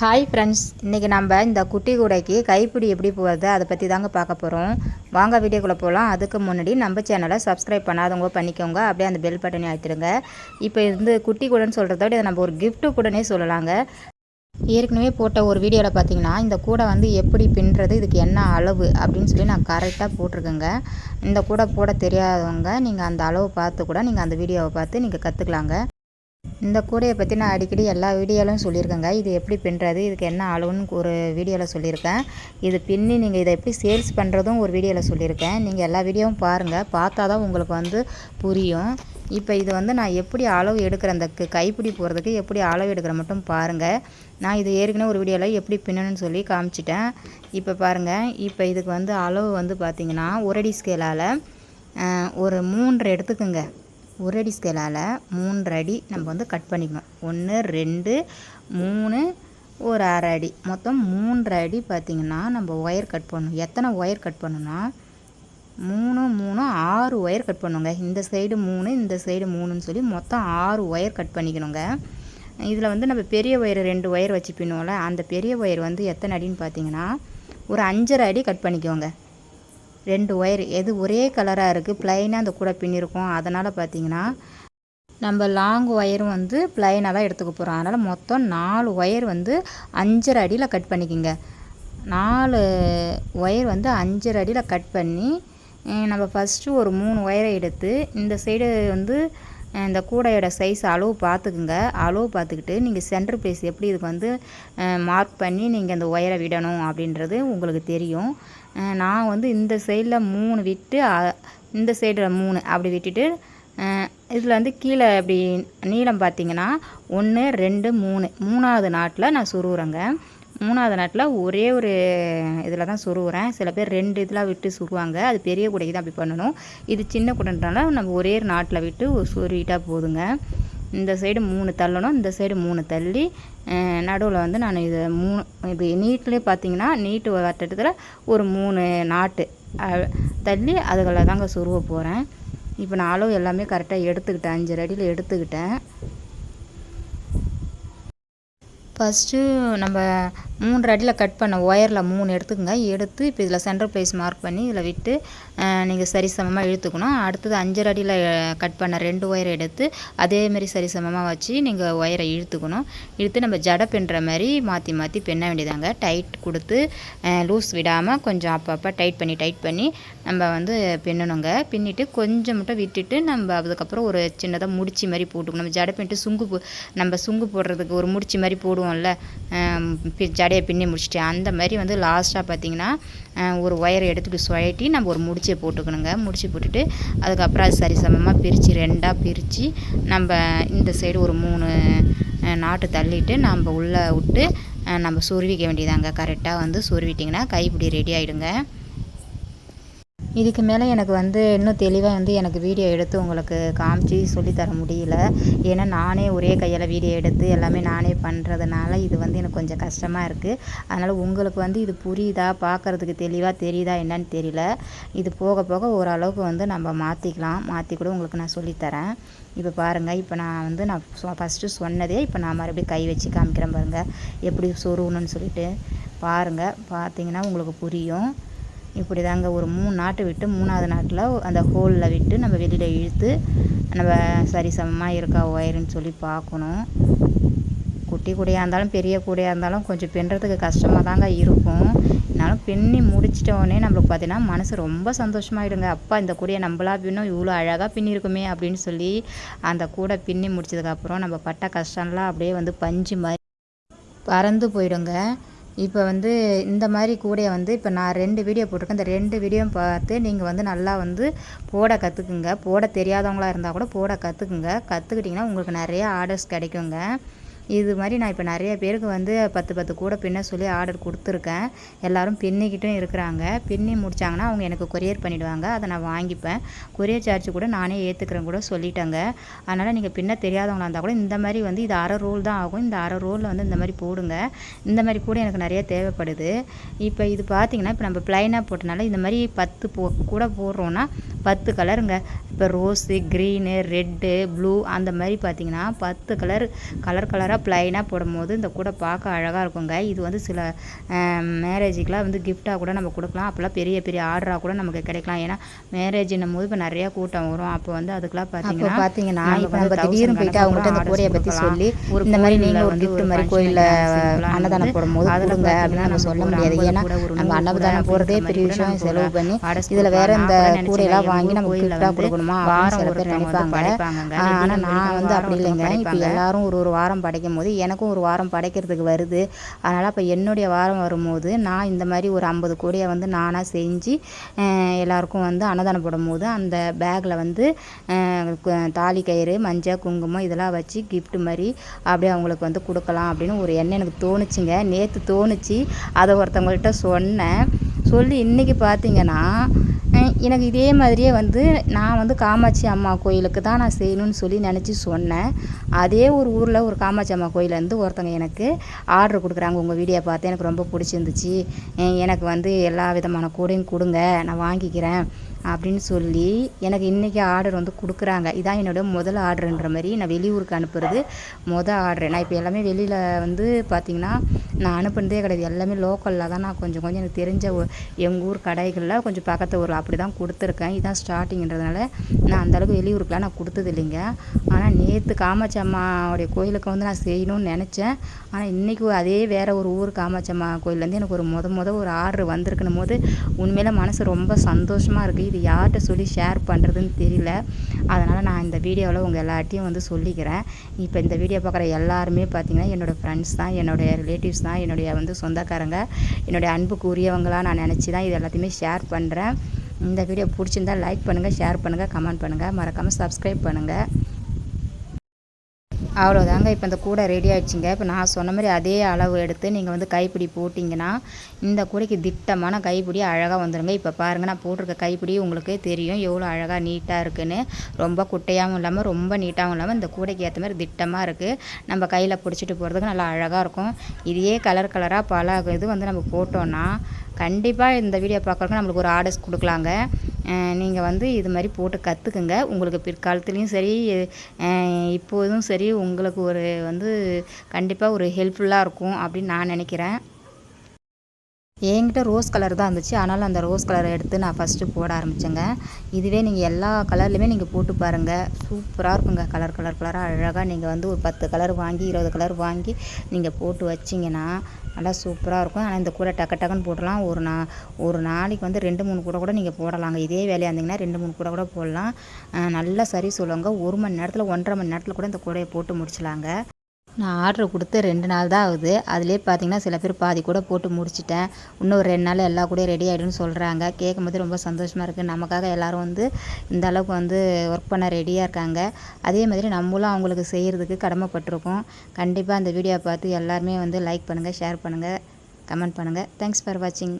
Hi friends இன்றைக்கி நம்ம இந்த குட்டி கூடைக்கு கைப்பிடி எப்படி போகிறது அதை பற்றி தாங்க பார்க்க போகிறோம் வாங்க வீடியோக்குள்ளே போகலாம் அதுக்கு முன்னாடி நம்ம சேனலை சப்ஸ்கிரைப் பண்ணாதவங்க பண்ணிக்கோங்க. அப்படியே அந்த பெல் பட்டனை அழுத்திடுங்க. இப்போ இருந்து குட்டி கூடைன்னு சொல்கிறத விட இதை நம்ம ஒரு கிஃப்ட்டு கூடனே சொல்லலாங்க. ஏற்கனவே போட்ட ஒரு வீடியோவில் பார்த்தீங்கன்னா இந்த கூடை வந்து எப்படி பின்னுறது இதுக்கு என்ன அளவு அப்படின்னு சொல்லி நான் கரெக்டாக போட்டிருக்கேங்க. இந்த கூடை போட தெரியாதவங்க நீங்கள் அந்த அளவு பார்த்து கூட நீங்கள் அந்த வீடியோவை பார்த்து நீங்கள் கற்றுக்கலாங்க இந்த கூடையை பற்றி நான் அடிக்கடி எல்லா வீடியோலையும் சொல்லியிருக்கேங்க. இது எப்படி பின்னுறது இதுக்கு என்ன அளவுன்னு ஒரு வீடியோவில் சொல்லியிருக்கேன். இது பின்னி நீங்கள் இதை எப்படி சேல்ஸ் பண்ணுறதும் ஒரு வீடியோவில் சொல்லியிருக்கேன். நீங்கள் எல்லா வீடியோவும் பாருங்கள் பார்த்தா தான் உங்களுக்கு வந்து புரியும். இப்போ இது வந்து நான் எப்படி அளவு எடுக்கிற அந்த க- கைப்பிடி போகிறதுக்கு எப்படி அளவு எடுக்கிற மட்டும் பாருங்கள் நான் இது ஏற்கனவே ஒரு வீடியோவில் எப்படி பின்னணும்னு சொல்லி காமிச்சிட்டேன். இப்போ பாருங்கள் இப்போ இதுக்கு வந்து அளவு வந்து பார்த்திங்கன்னா ஒரடி ஸ்கேலால் ஒரு மூன்றரை எடுத்துக்குங்க. ஒரு அடி ஸ்கேலால் மூன்றரை அடி நம்ம வந்து கட் பண்ணிக்கணும். ஒன்று ரெண்டு மூணு ஒரு அரை அடி. மொத்தம் மூன்று அடி பார்த்திங்கன்னா நம்ம ஒயர் கட் பண்ணணும். எத்தனை ஒயர் கட் பண்ணணும்னா மூணு மூணு ஆறு ஒயர் கட் பண்ணுங்க. இந்த சைடு மூணு இந்த சைடு மூணுன்னு சொல்லி மொத்தம் ஆறு ஒயர் கட் பண்ணிக்கணுங்க. இதில் வந்து நம்ம பெரிய ஒயர் ரெண்டு ஒயர் வச்சு அந்த பெரிய ஒயர் வந்து எத்தனை அடின்னு பார்த்தீங்கன்னா ஒரு அஞ்சரை அடி கட் பண்ணிக்கோங்க. ரெண்டு ஒயர் எது ஒரே கலராக இருக்குது ப்ளைனாக அந்த கூட பின்னிருக்கும். அதனால் பார்த்தீங்கன்னா நம்ம லாங் ஒயரும் வந்து ப்ளைனாக தான் எடுத்துக்க போகிறோம் அதனால் மொத்தம் நாலு ஒயர் வந்து அஞ்சரை அடியில் கட் பண்ணிக்கோங்க. நாலு ஒயர் வந்து அஞ்சரை அடியில் கட் பண்ணி நம்ம ஃபஸ்ட்டு ஒரு மூணு ஒயரை எடுத்து இந்த சைடு வந்து இந்த கூடையோட சைஸ் அளவு பார்த்துக்குங்க அளவு பார்த்துக்கிட்டு நீங்கள் சென்டர் பிளேஸ் எப்படி இதுக்கு வந்து மார்க் பண்ணி நீங்கள் அந்த ஒயரை விடணும் அப்படின்றது உங்களுக்கு தெரியும். நான் வந்து இந்த சைடில் மூணு விட்டு இந்த சைடில் மூணு அப்படி விட்டுட்டு இதில் வந்து கீழே அப்படி நீளம் பார்த்திங்கன்னா ஒன்று ரெண்டு மூணு. மூணாவது நாட்டில் நான் சுருவுறேங்க. மூணாவது நாட்டில் ஒரே ஒரு இதில் தான் சுருவுறேன். சில பேர் ரெண்டு இதெலாம் விட்டு சுருவாங்க. அது பெரிய குடைக்கு தான் அப்படி பண்ணணும். இது சின்ன குடைன்றனால நம்ம ஒரே ஒரு நாட்டில் விட்டு சுருவிட்டால் போதுங்க. இந்த சைடு மூணு தள்ளணும். இந்த சைடு மூணு தள்ளி நடுவில் வந்து நான் இது மூணு இப்படி நீட்லேயே பார்த்தீங்கன்னா நீட்டு வட்டத்தில் ஒரு மூணு நாட்டு தள்ளி அதுகளை தாங்க சுருவ போகிறேன் இப்போ நான் அளவு எல்லாமே கரெக்டாக எடுத்துக்கிட்டேன். அஞ்சரை அடியில் எடுத்துக்கிட்டேன். ஃபஸ்ட்டு நம்ம மூன்று அடியில் கட் பண்ண ஒயரில் மூணு எடுத்துக்கங்க. எடுத்து இப்போ இதில் சென்டர் ப்ளேஸ் மார்க் பண்ணி இதில் விட்டு நீங்கள் சரிசமமாக இழுத்துக்கணும். அடுத்தது அஞ்சரை அடியில் கட் பண்ண ரெண்டு ஒயரை எடுத்து அதேமாரி சரிசமமாக வச்சு நீங்கள் ஒயரை இழுத்துக்கணும். இழுத்து நம்ம ஜடை பின்னுற மாதிரி மாற்றி மாற்றி பின்ன வேண்டியதாங்க. டைட் கொடுத்து லூஸ் விடாமல் கொஞ்சம் அப்பப்போ டைட் பண்ணி டைட் பண்ணி நம்ம வந்து பின்னணுங்க. பின்னிட்டு கொஞ்சம் மட்டும் விட்டுட்டு நம்ம அதுக்கப்புறம் ஒரு சின்னதாக முடிச்சு மாதிரி போட்டுக்கணும். நம்ம ஜடை பின்னிட்டு சுங்கு போ- நம்ம சுங்கு போடுறதுக்கு ஒரு முடிச்சு மாதிரி போடுவோம் ஆம், பி- ஜடையை பின்னி முடிச்சுட்டு அந்த மாதிரி வந்து லாஸ்ட்டாக பார்த்தீங்கன்னா ஒரு ஒயரை எடுத்துகிட்டு சுழட்டி நம்ம ஒரு முடிச்சை போட்டுக்கணுங்க. முடிச்சு போட்டுட்டு அதுக்கப்புறம் அது சரிசமமாக பிரித்து ரெண்டாக பிரித்து நம்ம இந்த சைடு ஒரு மூணு நாட்டு தள்ளிட்டு நம்ம உள்ளே விட்டு நம்ம சொருவிக்க வேண்டியதாங்க. கரெக்டாக வந்து சொருவிட்டிங்கன்னா கைப்பிடி ரெடி ஆகிடுங்க இதுக்கு மேலே எனக்கு வந்து இன்னும் தெளிவாக வந்து எனக்கு வீடியோ எடுத்து உங்களுக்கு காமிச்சு சொல்லித்தர முடியல. ஏன்னா நானே ஒரே கையால் வீடியோ எடுத்து எல்லாமே நானே பண்ணுறதுனால இது வந்து எனக்கு கொஞ்சம் கஷ்டமாக இருக்குது அதனால் உங்களுக்கு வந்து இது புரியுதா? பார்க்குறதுக்கு தெளிவாக தெரியுதா? என்னன்னு தெரியல. இது போக போக ஓரளவுக்கு வந்து நம்ம மாற்றிக்கலாம் மாற்றி கூட உங்களுக்கு நான் சொல்லித்தரேன் இப்போ பாருங்கள் இப்போ நான் வந்து நான் ஃபஸ்ட்டு சொன்னதே இப்போ நான் மறுபடியும் கை வச்சு காமிக்கிறேன் பாருங்கள் எப்படி சொருகணும்னு சொல்லிட்டு. பாருங்கள் பார்த்தீங்கன்னா உங்களுக்கு புரியும். இப்படி தாங்க ஒரு மூணு நாட்டு விட்டு மூணாவது நாட்டில் அந்த ஹோலில் விட்டு நம்ம வெளியில் இழுத்து நம்ம சரிசமமாக இருக்கா ஒயருன்னு சொல்லி பார்க்கணும். குட்டி கூடையாக இருந்தாலும் பெரிய கூடையாக இருந்தாலும் கொஞ்சம் பின்னுறதுக்கு கஷ்டமாக தாங்க இருக்கும். இருந்தாலும் பின்னி முடிச்சிட்டோடனே நம்மளுக்கு பார்த்தீங்கன்னா மனசு ரொம்ப சந்தோஷமாயிடுங்க. அப்பா இந்த கூடையை நம்மளா பின்னும் இவ்வளோ அழகாக பின்னிருக்குமே அப்படின்னு சொல்லி அந்த கூடை பின்னி முடிச்சதுக்கப்புறம் நம்ம பட்ட கஷ்டம்லாம் அப்படியே வந்து பஞ்சு மாதிரி பறந்து போயிடுங்க. இப்போ வந்து இந்த மாதிரி கூடையை வந்து இப்போ நான் ரெண்டு வீடியோ போட்டிருக்கேன். இந்த ரெண்டு வீடியோ பார்த்து நீங்கள் வந்து நல்லா வந்து போட கற்றுக்குங்க போட தெரியாதவங்களா இருந்தால் கூட போட கற்றுக்குங்க கற்றுக்கிட்டிங்கன்னா உங்களுக்கு நிறைய ஆர்டர்ஸ் கிடைக்குங்க. இது மாதிரி நான் இப்போ நிறைய பேருக்கு வந்து பத்து பத்து கூட பின்ன சொல்லி ஆர்டர் கொடுத்துருக்கேன். எல்லாரும் பின்னிக்கிட்டும் இருக்கிறாங்க. பின்னி முடிச்சாங்கன்னா அவங்க எனக்கு கொரியர் பண்ணிவிடுவாங்க அதை நான் வாங்கிப்பேன். கொரியர் சார்ஜ் கூட நானே ஏற்றுக்கிறேன் கூட சொல்லிட்டேங்க. அதனால் நீங்கள் பின்ன தெரியாதவங்களா இருந்தால் கூட இந்த மாதிரி வந்து இது அரை ரோல் தான் ஆகும். இந்த அரை ரோலில் வந்து இந்த மாதிரி போடுங்க. இந்த மாதிரி கூட எனக்கு நிறைய தேவைப்படுது. இப்போ இது பார்த்தீங்கன்னா இப்போ நம்ம ப்ளைனாக போட்டனால இந்த மாதிரி பத்து போ கூட போடுறோன்னா பத்து கலருங்க இப்போ ரோஸு க்ரீனு ரெட்டு ப்ளூ அந்த மாதிரி பார்த்தீங்கன்னா பத்து கலர் கலர் கலராக சிம்பிளாக ப்ளைனாக போடும்போது இந்த கூடை பார்க்க அழகாக இருக்குங்க. இது வந்து சில மேரேஜுக்கெலாம் வந்து கிஃப்டாக கூட நம்ம கொடுக்கலாம். அப்போல்லாம் பெரிய பெரிய ஆர்டராக கூட நமக்கு கிடைக்கலாம். ஏன்னா மேரேஜ்னும் போது இப்போ நிறையா கூட்டம் வரும். அப்போ வந்து அதுக்கெலாம் பார்த்தீங்கன்னா பார்த்தீங்கன்னா இப்போ நம்ம திடீர்னு போயிட்டு அவங்கள்ட்ட கணக்குல கூடையை பற்றி சொல்லி ஒரு இந்த மாதிரி நீங்கள் ஒரு ஒரு மாதிரி கோயிலில் அன்னதானம் போடும்போது கொடுங்க அப்படின்னு நம்ம சொல்ல முடியாது. ஏன்னா நம்ம அன்னதானம் போகிறதே பெரிய விஷயம். செலவு பண்ணி இதில் வேற. இந்த கூடையெல்லாம் வாங்கி நம்ம கிஃப்டாக கொடுக்கணுமா அப்படின்னு சில பேர் நினைப்பாங்க. படைப்பாங்கங்க. ஆ, ஆனா திடீர்னு நான் வந்து அப்படி இல்லைங்க. இப்போ. எல்லாரும் ஒரு ஒரு வாரம் படைக்கும் போது எனக்கும் ஒரு வாரம் படைக்கிறதுக்கு வருது. அதனால் அப்போ என்னுடைய வாரம் வரும்போது நான் இந்த மாதிரி ஒரு ஐம்பது கோடியை வந்து நானாக செஞ்சு எல்லாருக்கும் வந்து அன்னதானம் போடும்போது அந்த பேக்கில் வந்து தாலி கயிறு மஞ்சள் குங்குமம் இதெல்லாம் வச்சு கிஃப்ட் மாதிரி அப்படியே அவங்களுக்கு வந்து கொடுக்கலாம் அப்படின்னு ஒரு எண்ணம் எனக்கு தோணுச்சுங்க. நேற்று தோணுச்சு. அதை ஒருத்தவங்கள்ட்ட சொன்னேன். சொல்லி இன்றைக்கி பார்த்தீங்கன்னா சொன்னேன் எனக்கு இதே மாதிரியே வந்து நான் வந்து காமாட்சி அம்மா கோயிலுக்கு தான் நான் செய்யணும்னு சொல்லி நினச்சி சொன்னேன். அதே ஒரு ஊரில் ஒரு காமாட்சி அம்மா கோயிலேருந்து ஒருத்தங்க எனக்கு ஆர்டர் கொடுக்குறாங்க. உங்கள் வீடியோ பார்த்து எனக்கு ரொம்ப பிடிச்சிருந்துச்சு. எனக்கு வந்து எல்லா விதமான கூடையும் கொடுங்க. நான் வாங்கிக்கிறேன். அப்படின்னு சொல்லி எனக்கு இன்றைக்கி ஆர்டர் வந்து கொடுக்குறாங்க. இதான் என்னோட முதல் ஆர்டருன்ற மாதிரி நான் வெளியூருக்கு அனுப்புறது மொதல் ஆர்டர். நான் இப்போ எல்லாமே வெளியில் வந்து பார்த்திங்கன்னா நான் அனுப்புனதே கிடையாது. எல்லாமே லோக்கலில் தான் நான் கொஞ்சம் கொஞ்சம் எனக்கு தெரிஞ்ச எங்கள் ஊர் கடைகளில் கொஞ்சம் பக்கத்து ஊரில் அப்படி தான் கொடுத்துருக்கேன். இதான் ஸ்டார்டிங்கிறதுனால நான் அந்தளவுக்கு வெளியூருக்குலாம் நான் கொடுத்தது இல்லைங்க. ஆனால் நேற்று காமாட்சி அம்மாவுடைய கோயிலுக்கு வந்து நான் செய்யணும்னு நினச்சேன். ஆனால் இன்றைக்கி அதே வேறு ஒரு ஊர் காமாட்சி அம்மா கோயிலேருந்து எனக்கு ஒரு முத முத ஒரு ஆர்டர் வந்திருக்குன்னும் போது உண்மையில் மனசு ரொம்ப சந்தோஷமாக இருக்குது இது யார்கிட்ட சொல்லி ஷேர் பண்ணுறதுன்னு தெரியல. அதனால் நான் இந்த வீடியோவில் உங்கள் எல்லார்ட்டையும் வந்து சொல்லிக்கிறேன். இப்போ இந்த வீடியோ பார்க்குற எல்லாருமே பார்த்தீங்கன்னா என்னோடய ஃப்ரெண்ட்ஸ் தான் என்னுடைய ரிலேட்டிவ்ஸ் தான் என்னுடைய வந்து சொந்தக்காரங்க என்னுடைய அன்புக்குரியவங்களாக நான் நினச்சி தான் இது எல்லாத்தையுமே ஷேர் பண்ணுறேன் இந்த வீடியோ பிடிச்சிருந்தா லைக் பண்ணுங்கள் ஷேர் பண்ணுங்கள் கமெண்ட் பண்ணுங்கள் மறக்காமல் சப்ஸ்கிரைப் பண்ணுங்கள் அவ்வளோதாங்க இப்போ இந்த கூடை ரெடி ஆயிடுச்சுங்க. இப்போ நான் சொன்ன மாதிரி அதே அளவு எடுத்து நீங்கள் வந்து கைப்பிடி போட்டிங்கன்னா இந்த கூடைக்கு திட்டமான கைப்பிடி அழகாக வந்துடுங்க இப்போ பாருங்கள் நான் போட்டிருக்க கைப்பிடி உங்களுக்கு தெரியும். எவ்வளோ அழகாக நீட்டாக இருக்குன்னு. ரொம்ப குட்டையாகவும் இல்லாமல் ரொம்ப நீட்டாகவும் இல்லாமல் இந்த கூடைக்கு ஏற்ற மாதிரி திட்டமாக இருக்குது நம்ம கையில் பிடிச்சிட்டு போகிறதுக்கு நல்லா அழகாக இருக்கும். இதையே கலர் கலராக பல இது வந்து நம்ம போட்டோன்னா கண்டிப்பாக இந்த வீடியோ பார்க்குறவங்க நம்மளுக்கு ஒரு ஆர்டர்ஸ் கொடுக்கலாங்க. நீங்கள் வந்து இது மாதிரி போட்டு கற்றுக்குங்க உங்களுக்கு பிற்காலத்துலேயும் சரி இப்போதும் சரி உங்களுக்கு ஒரு வந்து கண்டிப்பாக ஒரு ஹெல்ப்ஃபுல்லாக இருக்கும் அப்படின்னு நான் நினைக்கிறேன். என்கிட்ட ரோஸ் கலர் தான் இருந்துச்சு. ஆனால் அந்த ரோஸ் கலரை எடுத்து நான் ஃபஸ்ட்டு போட ஆரம்பித்தேங்க இதுவே நீங்கள் எல்லா கலர்லையுமே நீங்கள் போட்டு பாருங்கள் சூப்பராக இருக்குங்க. கலர் கலர் கலராக அழகாக நீங்கள் வந்து ஒரு பத்து கலர் வாங்கி இருபது கலர் வாங்கி நீங்கள் போட்டு வச்சிங்கன்னா நல்லா சூப்பராக இருக்கும். ஆனால் இந்த கூடை டக்கு டக்குன்னு போடலாம் ஒரு நா ஒரு நாளைக்கு வந்து ரெண்டு மூணு கூட கூட நீங்கள் போடலாங்க. இதே வேலையாக இருந்தீங்கன்னா ரெண்டு மூணு கூட கூட போடலாம். நல்லா சரி சொல்லுவாங்க. ஒரு மணி நேரத்தில் ஒன்றரை மணி நேரத்தில் கூட இந்த கூடையை போட்டு முடிச்சலாங்க நான் ஆர்டர் கொடுத்து ரெண்டு நாள் தான் ஆகுது. அதுலேயே பார்த்தீங்கன்னா சில பேர் பாதி கூட போட்டு முடிச்சிட்டேன். இன்னும் ஒரு ரெண்டு நாள் எல்லா கூட ரெடி ஆகிடும்னு சொல்கிறாங்க கேட்கும்போது ரொம்ப சந்தோஷமாக இருக்குது நமக்காக எல்லோரும் வந்து இந்த அளவுக்கு வந்து ஒர்க் பண்ண ரெடியாக இருக்காங்க. அதே மாதிரி நம்மளும் அவங்களுக்கு செய்கிறதுக்கு கடமைப்பட்டிருக்கோம். கண்டிப்பாக அந்த வீடியோவை பார்த்து எல்லாருமே வந்து லைக் பண்ணுங்கள் ஷேர் பண்ணுங்கள் கமெண்ட் பண்ணுங்கள் தேங்க்ஸ் ஃபார் வாட்சிங்